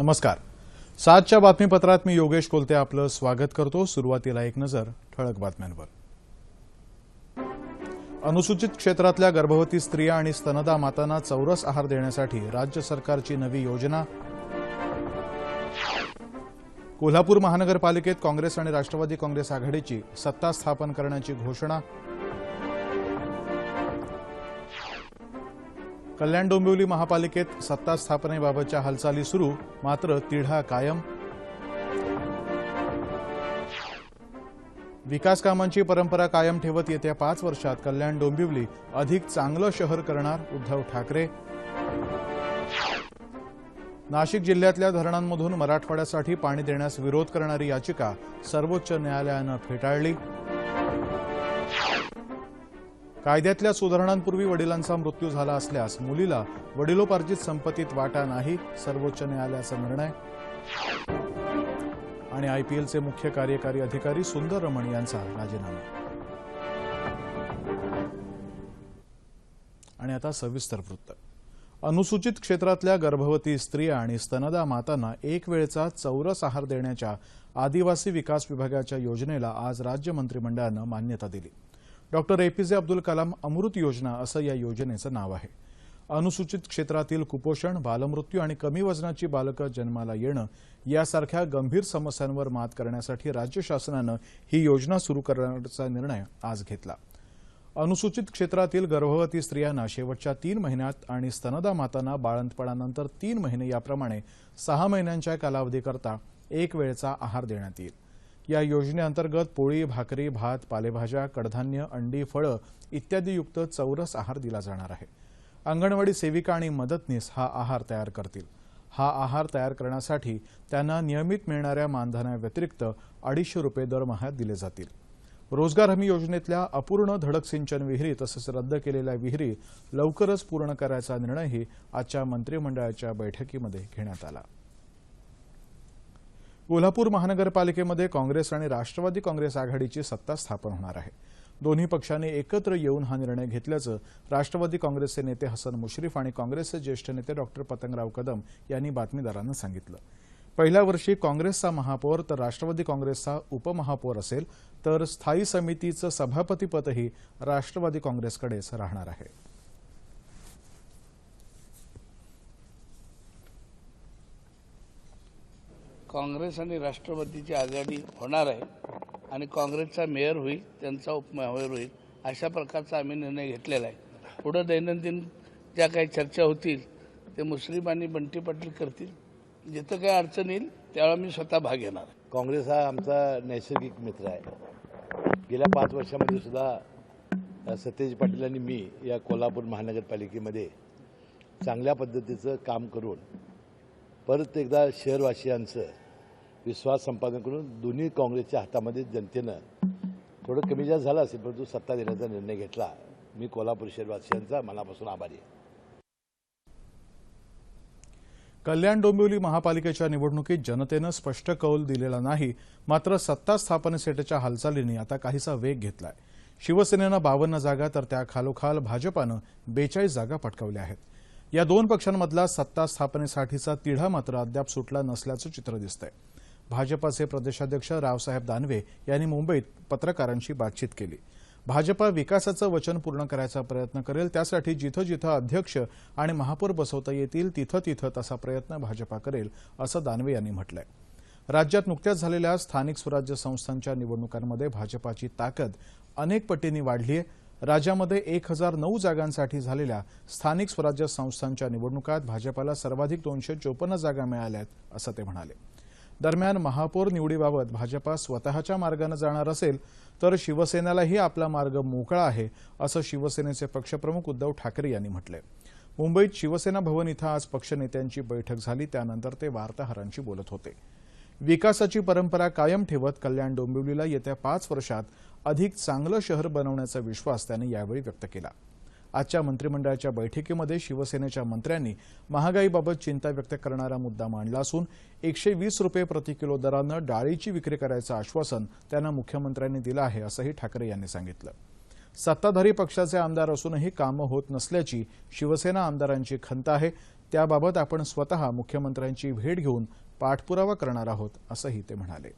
नमस्कार. सातच्या बातमीपत्रात मी योगेश कोलते आपलं स्वागत करतो. सुरुवातीला एक नजर ठळक बातम्यांवर. अनुसूचित क्षेत्रातल्या गर्भवती स्त्रिया आणि स्तनदा मातांना चौरस आहार देण्यासाठी राज्य सरकारची नवी योजना. कोल्हापूर महानगरपालिकेत काँग्रेस आणि राष्ट्रवादी काँग्रेस आघाडीची सत्ता स्थापन करण्याची घोषणा. कल्याण डोंबिवली महापालिकेत सत्ता स्थापनेबाबतच्या हालचाली सुरू मात्र तिढा कायम. विकास कामांची परंपरा कायम ठेवत येत्या पाच वर्षात कल्याण डोंबिवली अधिक चांगलं शहर करणार उद्धव ठाकरे. नाशिक जिल्ह्यातल्या धरणांमधून मराठवाड्यासाठी पाणी देण्यास विरोध करणारी याचिका सर्वोच्च न्यायालयानं फेटाळली. कायद्यातल्या सुधारणांपूर्वी वडिलांचा मृत्यू झाला असल्यास मुलीला वडिलोपार्जित संपत्तीत वाटा नाही सर्वोच्च न्यायालयाचा निर्णय. आणि आयपीएलचे मुख्य कार्यकारी अधिकारी सुंदर रमण यांचा राजीनामा. आणि आता सविस्तर वृत्त. अनुसूचित क्षेत्रातल्या गर्भवती स्त्रिया आणि स्तनदा मातांना एक वेळचा चौरस आहार देण्याच्या आदिवासी विकास विभागाच्या योजनेला आज राज्य मंत्रिमंडळानं मान्यता दिली. डॉक्टर एपीजे अब्दुल कलाम अमृत योजना असं या योजनेचं नाव आहे. अनुसूचित क्षेत्रातील कुपोषण बालमृत्यू आणि कमी वजनाची बालकं जन्माला येणं यासारख्या गंभीर समस्यांवर मात करण्यासाठी राज्य शासनानं ही योजना सुरू करण्याचा निर्णय आज घेतला. अनुसूचित क्षेत्रातील गर्भवती स्त्रियांना शेवटच्या तीन महिन्यात आणि स्तनदा मातांना बाळंतपणानंतर तीन महिने याप्रमाणे सहा महिन्यांच्या कालावधीकरता एक वेळचा आहार देण्यात येईल. या योजनेअंतर्गत पोळी भाकरी भात पालेभाज्या कडधान्य अंडी फळं इत्यादीयुक्त चौरस आहार दिला जाणार आहे. अंगणवाडी सेविका आणि मदतनीस हा आहार तयार करतील. हा आहार तयार करण्यासाठी त्यांना नियमित मिळणाऱ्या मानधनाव्यतिरिक्त अडीचशे रुपये दरमहा दिले जातील. रोजगार हमी योजनेतल्या अपूर्ण धडक सिंचन विहिरी तसंच रद्द केलेल्या विहिरी लवकरच पूर्ण करायचा निर्णयही आजच्या मंत्रिमंडळाच्या बैठकीमध्ये घेण्यात आला. कोल्हापूर महानगरपालिकेमध्ये काँग्रेस आणि राष्ट्रवादी काँग्रेस आघाडीची सत्ता स्थापन होणार आहे. दोन्ही पक्षांनी एकत्र येऊन हा निर्णय घेतल्याचं राष्ट्रवादी काँग्रेसचे नेते हसन मुश्रीफ आणि काँग्रेसचे ज्येष्ठ नेते डॉक्टर पतंगराव कदम यांनी बातमीदारांना सांगितलं. पहिल्या वर्षी काँग्रेसचा महापौर तर राष्ट्रवादी काँग्रेसचा उपमहापौर असेल तर स्थायी समितीचं सभापतीपदही राष्ट्रवादी काँग्रेसकडेच राहणार आहे. काँग्रेस आणि राष्ट्रवादीची आघाडी होणार आहे आणि काँग्रेसचा मेयर होईल त्यांचा उपमेयर होईल अशा प्रकारचा आम्ही निर्णय घेतलेला आहे. पुढं दैनंदिन ज्या काही चर्चा होतील ते मुस्लिम आणि बंटी पाटील करतील. जिथं काही अडचण येईल त्यावेळेला मी स्वतः भाग घेणार काँग्रेस हा आमचा नैसर्गिक मित्र आहे. गेल्या पाच वर्षामध्ये सुद्धा सतेज पाटील आणि मी या कोल्हापूर महानगरपालिकेमध्ये चांगल्या पद्धतीचं काम करून परत एकदा शहरवासियांचं विश्वास संपादन करून दोन्ही काँग्रेसच्या हातामध्ये जनतेनं थोडं कमी जास्त झालं असेल परंतु सत्ता देण्याचा निर्णय घेतला. मी कोल्हापूर शहरवासियांचा मनापासून आभारी आहे. कल्याण डोंबिवली महापालिकेच्या निवडणुकीत जनतेनं स्पष्ट कौल दिलेला नाही मात्र सत्ता स्थापनेसाठीच्या हालचालींनी आता काहीसा वेग घेतलाय. शिवसेनेनं बावन्न जागा तर त्या खालोखाल भाजपानं बेचाळीस जागा पटकावल्या आहेत. या दोन पक्षांमधला सत्ता स्थापनेसाठीचा तिढा मात्र अद्याप सुटला नसल्याचं चित्र दिसतंय. भाजपाचे प्रदेशाध्यक्ष रावसाहेब दानवे यांनी मुंबईत पत्रकारांशी बातचीत केली. भाजपा विकासाचं वचन पूर्ण करायचा प्रयत्न करेल त्यासाठी जिथं जिथं अध्यक्ष आणि महापौर बसवता येतील तिथं तिथं तसा प्रयत्न भाजपा करेल असं दानवे यांनी म्हटलंय. राज्यात नुकत्याच झालेल्या स्थानिक स्वराज्य संस्थांच्या निवडणुकांमध्ये भाजपाची ताकद अनेक पटींनी वाढली आहे. राज्यामध्ये एक हजार नऊ जागांसाठी झालेल्या स्थानिक स्वराज्य संस्थांच्या निवडणुकात भाजपाला सर्वाधिक दोनशे चोपन्न जागा मिळाल्यात असं ते म्हणाले. दरम्यान महापौर निवडीबाबत भाजपा स्वतःच्या मार्गानं जाणार असेल तर शिवसेनेलाही आपला मार्ग मोकळा आहे असं शिवसेनेचे पक्षप्रमुख उद्धव ठाकरे यांनी म्हटलंय. मुंबईत शिवसेना भवन इथं आज पक्षनेत्यांची बैठक झाली त्यानंतर ते वार्ताहरांशी बोलत होते. विकासाची परंपरा कायम ठेवत कल्याण डोंबिवलीला येत्या पाच वर्षात अधिक चांगलं शहर बनवण्याचा विश्वास त्यांनी यावेळी व्यक्त केला. आजच्या मंत्रिमंडळाच्या बैठकीमध्ये शिवसेनेच्या मंत्र्यांनी महागाईबाबत चिंता व्यक्त करणारा मुद्दा मांडला असून एकशे वीस रुपये प्रति किलो दरानं डाळीची विक्री करायचं आश्वासन त्यांना मुख्यमंत्र्यांनी दिलं आहे असंही ठाकरे यांनी सांगितलं. सत्ताधारी पक्षाचे आमदार असूनही कामं होत नसल्याची शिवसेना आमदारांची खंत आहे त्याबाबत आपण स्वतः मुख्यमंत्र्यांची भेट घेऊन पाठपुरावा करणार आहोत असंही ते म्हणाले.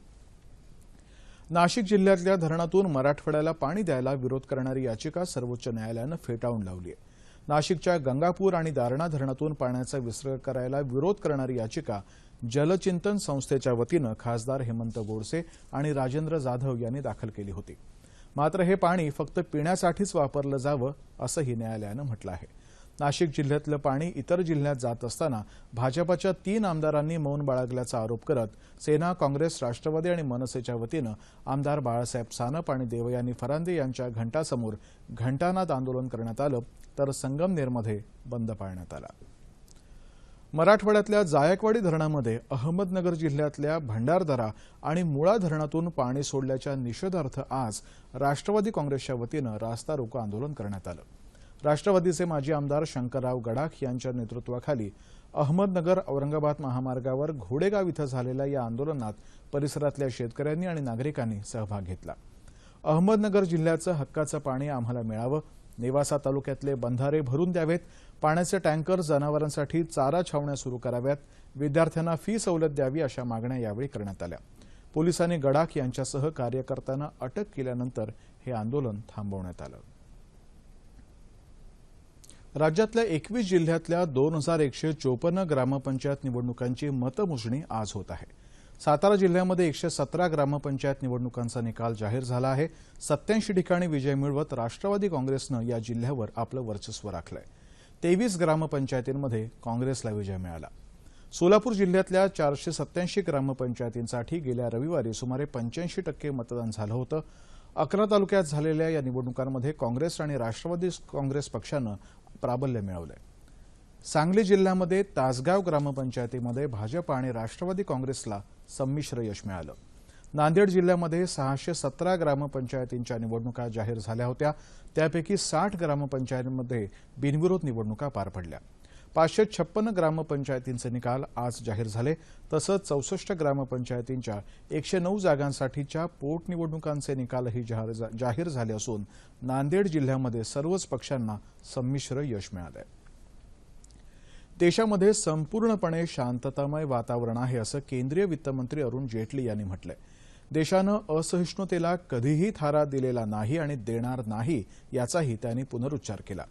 नाशिक जिल्ह्यातल्या धरणातून मराठवाड्याला पाणी द्यायला विरोध करणारी याचिका सर्वोच्च न्यायालयानं फेटाळून लावली आहे. नाशिकच्या गंगापूर आणि दारणा धरणातून पाण्याचा विसर्ग करायला विरोध करणारी याचिका जलचिंतन संस्थेच्या वतीनं खासदार हेमंत गोडसे आणि राजेंद्र जाधव यांनी दाखल केली होती. मात्र हे पाणी फक्त पिण्यासाठीच वापरलं जावं असंही न्यायालयानं म्हटलं आहे. नाशिक जिल्ह्यातलं पाणी इतर जिल्ह्यात जात असताना भाजपाच्या तीन आमदारांनी मौन बाळगल्याचा आरोप करत सेना काँग्रेस राष्ट्रवादी आणि मनसेच्या वतीनं आमदार बाळासाहेब सानप आणि देवयानी फरांदे यांच्या घंटासमोर घंटानाद आंदोलन करण्यात आलं तर संगमनेरमध्ये बंद पाळण्यात आला. मराठवाड्यातल्या जायकवाडी धरणामध्ये अहमदनगर जिल्ह्यातल्या भंडारदरा आणि मुळा धरणातून पाणी सोडल्याच्या निषेधार्थ आज राष्ट्रवादी काँग्रेसच्या वतीनं रास्ता रोको आंदोलन करण्यात आलं. राष्ट्रवादीचे माजी आमदार शंकरराव गडाख यांच्या नेतृत्वाखाली अहमदनगर औरंगाबाद महामार्गावर घोडेगाव इथं झालेल्या या आंदोलनात परिसरातल्या शेतकऱ्यांनी आणि नागरिकांनी सहभाग घेतला. अहमदनगर जिल्ह्याचं हक्काचं पाणी आम्हाला मिळावं नेवासा तालुक्यातले बंधारे भरून द्यावेत पाण्याचे टँकर जनावरांसाठी चारा छावण्या सुरू कराव्यात विद्यार्थ्यांना फी सवलत द्यावी अशा मागण्या यावेळी करण्यात आल्या. पोलिसांनी गडाख यांच्यासह कार्यकर्त्यांना अटक केल्यानंतर हे आंदोलन थांबवण्यात आलं. राज्यातल्या एकवीस जिल्ह्यातल्या दोन हजार एकशे चोपन्न ग्रामपंचायत निवडणुकांची मतमोजणी आज होत आहे. सातारा जिल्ह्यामध्ये एकशे सतरा ग्रामपंचायत निवडणुकांचा निकाल जाहीर झाला आहे. सत्याऐंशी ठिकाणी विजय मिळवत राष्ट्रवादी काँग्रेसनं या जिल्ह्यावर आपलं वर्चस्व राखलंय. तेवीस ग्रामपंचायतींमध्ये काँग्रेसला विजय मिळाला. सोलापूर जिल्ह्यातल्या चारशे सत्याऐंशी ग्रामपंचायतींसाठी गेल्या रविवारी सुमारे पंच्याऐंशी टक्के मतदान झालं होतं. अकरा तालुक्यात झालेल्या या निवडणुकांमध्ये काँग्रेस आणि राष्ट्रवादी काँग्रेस पक्षानं प्राबल्य मिळवलंय. सांगली जिल्ह्यामध्ये तासगाव ग्रामपंचायतीमध्ये भाजप आणि राष्ट्रवादी काँग्रेसला संमिश्र यश मिळालं. नांदेड जिल्ह्यामध्ये सहाशे सतरा ग्रामपंचायतींच्या निवडणुका जाहीर झाल्या होत्या. त्यापैकी साठ ग्रामपंचायतींमध्ये बिनविरोध निवडणुका पार पडल्या. पाचशे छप्पन्न ग्रामपंचायतींचे निकाल आज जाहीर झाले. तसंच चौसष्ट ग्रामपंचायतींच्या एकशे नऊ जागांसाठीच्या पोटनिवडणुकांचे निकालही जाहीर जाहीर झाले असून नांदेड जिल्ह्यामध्ये सर्वच पक्षांना संमिश्र यश मिळालंय. देशामध्ये संपूर्णपणे शांततामय वातावरण आहे असं केंद्रीय वित्तमंत्री अरुण जेटली यांनी म्हटलंय. देशानं असहिष्णुतेला कधीही थारा दिलेला नाही आणि देणार नाही याचाही त्यांनी पुनरुच्चार केला.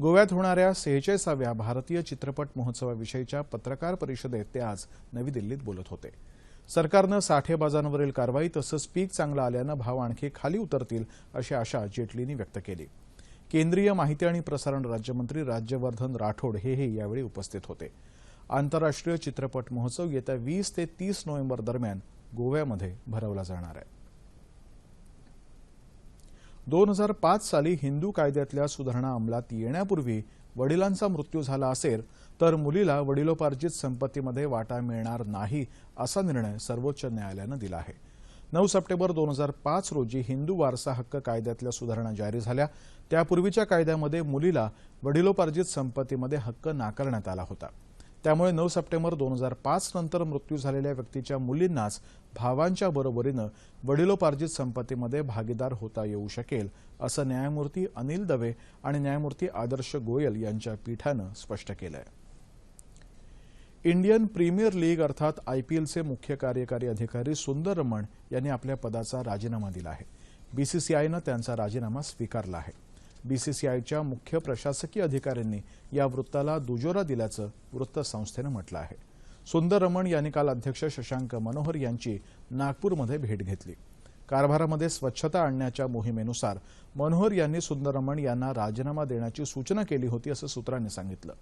गोव्यात होणाऱ्या सेहेचाळीसाव्या भारतीय चित्रपट महोत्सवाविषयीच्या पत्रकार परिषदेत ते आज नवी दिल्लीत बोलत होते. सरकारनं साठेबाजांवरील कारवाई तसंच पीक चांगलं आल्यानं भाव आणखी खाली उतरतील अशी आशा जेटलींनी व्यक्त केली. केंद्रीय माहिती आणि प्रसारण राज्यमंत्री राज्यवर्धन राठोड हेही यावेळी उपस्थित होते. आंतरराष्ट्रीय चित्रपट महोत्सव येत्या वीस ते तीस नोव्हेंबर दरम्यान गोव्यामध्ये भरवला जाणार आहे. दोन हजार पाच साली हिंदू कायद्यातल्या सुधारणा अंमलात येण्यापूर्वी वडिलांचा मृत्यू झाला असेल तर मुलीला वडिलोपार्जित संपत्तीमध्ये वाटा मिळणार नाही असा निर्णय सर्वोच्च न्यायालयानं दिला आहे. नऊ सप्टेंबर दोन हजार पाच रोजी हिंदू वारसा हक्क कायद्यातल्या सुधारणा जारी झाल्या. त्यापूर्वीच्या कायद्यामध्ये मुलीला वडिलोपार्जित संपत्तीमध्ये हक्क नाकारण्यात आला होता. त्यामुळे नऊ सप्टेंबर दोन हजार पाच नंतर मृत्यू झालेल्या व्यक्तीच्या मुलींनाच भावांच्या बरोबरीनं वडिलोपार्जित संपत्तीमध्ये भागीदार होता येऊ शकेल असं न्यायमूर्ती अनिल दवे आणि न्यायमूर्ती आदर्श गोयल यांच्या पीठानं स्पष्ट केलंय. इंडियन प्रीमियर लीग अर्थात आयपीएलचे मुख्य कार्यकारी अधिकारी सुंदर रमण यांनी आपल्या पदाचा राजीनामा दिला आहे. बीसीसीआयनं त्यांचा राजीनामा स्वीकारला आहे. बीसीसीआयच्या मुख्य प्रशासकीय अधिकाऱ्यांनी या वृत्ताला दुजोरा दिल्याचं वृत्तसंस्थेनं म्हटलं आहे. सुंदर रमण यांनी काल अध्यक्ष शशांक मनोहर यांची नागपूरमध्ये भेट घेतली. कारभारामध्ये स्वच्छता आणण्याच्या मोहिमेनुसार मनोहर यांनी सुंदर रमण यांना राजीनामा देण्याची सूचना केली होती असं सूत्रांनी सांगितलं.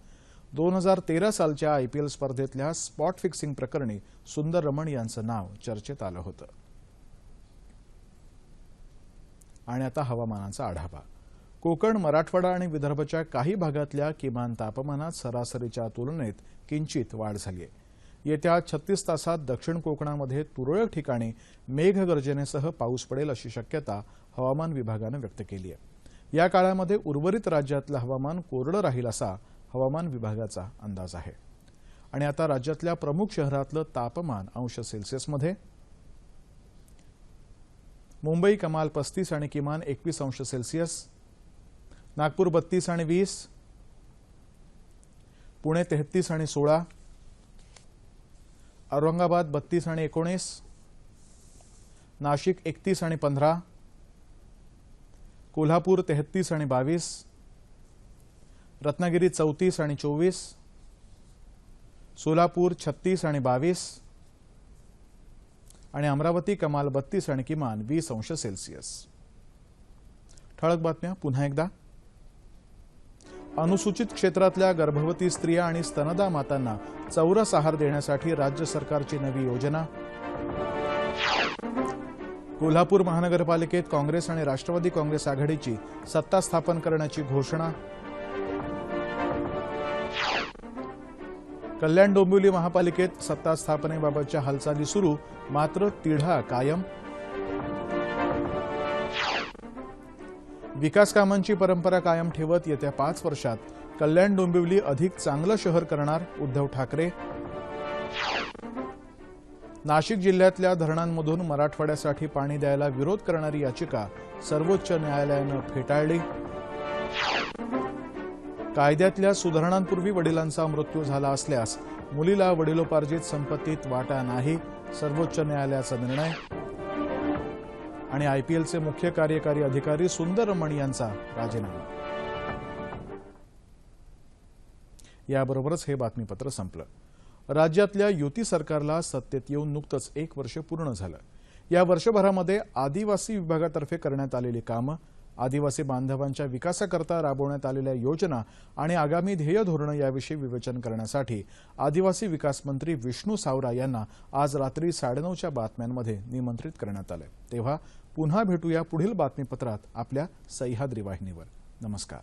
दोन हजार तेरा सालच्या आयपीएल स्पर्धेतल्या स्पॉट फिक्सिंग प्रकरणी सुंदर रमण यांचं नाव चर्चेत आलं होतं. आणि आता हवामानाचा आढावा. कोकण मराठवाडा आणि विदर्भाच्या काही भागातल्या किमान तापमानात सरासरीच्या तुलनेत किंचित वाढ झाली आहे. येत्या छत्तीस तासात दक्षिण कोकणामध्ये तुरळक ठिकाणी मेघगर्जनेसह पाऊस पडेल अशी शक्यता हवामान विभागानं व्यक्त केली आहे. या काळामध्ये उर्वरित राज्यातलं हवामान कोरडं राहील असा हवामान विभागाचा अंदाज आहे. आणि आता राज्यातल्या प्रमुख शहरातलं तापमान अंश सेल्सिअसमध्ये. मुंबई कमाल पस्तीस आणि किमान एकवीस अंश सेल्सिअस नागपूर बत्तीस आणि वीस पुणे तेहतीस आणि सोळा औरंगाबाद बत्तीस आणि एकोणीस नाशिक एकतीस आणि पंधरा कोल्हापूर तेहतीस आणि बावीस रत्नागिरी चौतीस आणि चोवीस सोलापूर छत्तीस आणि बावीस आणि अमरावती कमाल बत्तीस आणि किमान वीस अंश सेल्सिअस. ठळक बातम्या पुन्हा एकदा. अनुसूचित क्षेत्रातल्या गर्भवती स्त्रिया आणि स्तनदा मातांना चौरस आहार देण्यासाठी राज्य सरकारची नवी योजना. कोल्हापूर महानगरपालिकेत काँग्रेस आणि राष्ट्रवादी काँग्रेस आघाडीची सत्ता स्थापन करण्याची घोषणा. कल्याण डोंबिवली महापालिकेत सत्ता स्थापनेबाबतच्या हालचाली सुरू मात्र तिढा कायम. विकास कामांची परंपरा कायम ठेवत येत्या पाच वर्षात कल्याण डोंबिवली अधिक चांगलं शहर करणार उद्धव ठाकरे. नाशिक जिल्ह्यातल्या धरणांमधून मराठवाड्यासाठी पाणी द्यायला विरोध करणारी याचिका सर्वोच्च न्यायालयानं फेटाळली. कायद्यातल्या सुधारणांपूर्वी वडिलांचा मृत्यू झाला असल्यास मुलीला वडिलोपार्जित संपत्तीत वाटा नाही सर्वोच्च न्यायालयाचा निर्णय आणि आयपीएलचे मुख्य कार्यकारी अधिकारी सुंदर यांचा राजीनामा. याबरोबरच हे बातमीपत्र संपलं. राज्यातल्या युती सरकारला सत्तेत येऊन नुकतंच एक वर्ष पूर्ण झालं. या वर्षभरामध्ये आदिवासी विभागातर्फे करण्यात आलेली कामं आदिवासी बांधवांच्या विकासाकरता राबवण्यात आलेल्या योजना आणि आगामी ध्येय धोरणं याविषयी विवेचन करण्यासाठी आदिवासी विकास मंत्री विष्णू सावरा यांना आज रात्री साडेनऊच्या बातम्यांमध्ये निमंत्रित करण्यात आलं तेव्हा पुन्हा भेटूया पुढील बातमीपत्रात आपल्या सह्याद्री वाहिनीवर. नमस्कार.